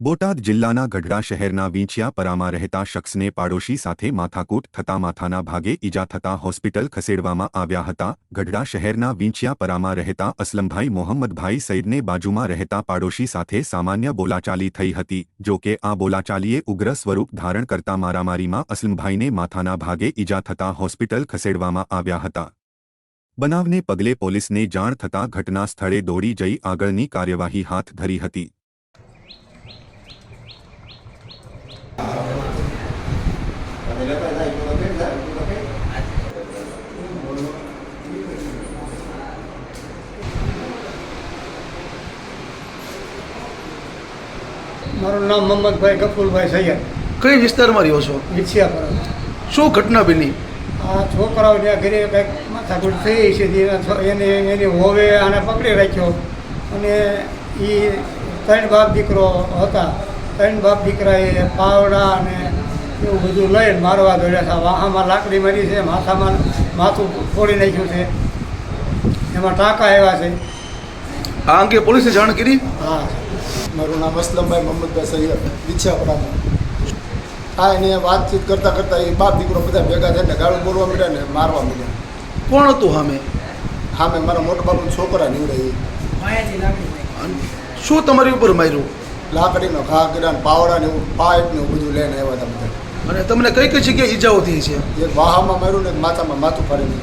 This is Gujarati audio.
બોટાદ જિલ્લાના ગઢડા શહેરના વીંછિયાપરામાં રહેતા શખ્સને પાડોશી સાથે માથાકૂટ થતા માથાના ભાગે ઈજા થતા હોસ્પિટલ ખસેડવામાં આવ્યા હતા. ગઢડા શહેરના વીંછિયાપરામાં રહેતા અસલમભાઈ મોહમ્મદભાઈ સઈદને બાજુમાં રહેતા પાડોશી સાથે સામાન્ય બોલાચાલી થઈ હતી. જો કે આ બોલાચાલીએ ઉગ્ર સ્વરૂપ ધારણ કરતા મારામારીમાં અસલમભાઈને માથાના ભાગે ઈજા થતા હોસ્પિટલ ખસેડવામાં આવ્યા હતા. બનાવને પગલે પોલીસને જાણ થતાં ઘટના સ્થળે દોડી જઈ આગળની કાર્યવાહી હાથ ધરી હતી. મારું નામ મોહમ્મદભાઈ ગફુલભાઈ સૈયદ. કઈ વિસ્તારમાં રહ્યો છો? વિછિયા પર શું ઘટના બની? આ છોકરાઓ ત્યાં ઘરે કંઈક માથાકૂટ થઈ છે એના છો- એને એની હોવે આને પકડી રાખ્યો. અને એ ત્રણ બાપ દીકરો હતા. ત્રણ બાપ દીકરાએ પાવડા અને એવું બધું લઈને મારવા દોડ્યા છે. વાહામાં લાકડી મારી છે માથામાં માથું ફોડી નાખ્યું છે. એમાં ટાંકા આવ્યા છે. આ અંગે પોલીસે જાણ કરી? હા. મારું નામ અસલમભાઈ મોહમ્મદભાઈ સૈયદ વિછાપડામાં. આ એને વાતચીત કરતાં કરતાં એ બાપ દીકરો બધા ભેગા થઈને ગાળું બોલવા મળ્યા ને મારવા મળ્યા કોણ હતું સામે? સામે મારા મોટા બાપુના છોકરા નીવડે એ. શું તમારી ઉપર માર્યું? લાકડીનો ઘા કર્યા પાવડા ને એવું પાઇપ ને એવું બધું લઈને આવ્યા હતા બધા. અને તમને કઈ કઈ જગ્યાએ ઈજાઓ થઈ છે? એક વાહામાં માર્યું ને માથામાં માથું ફાડી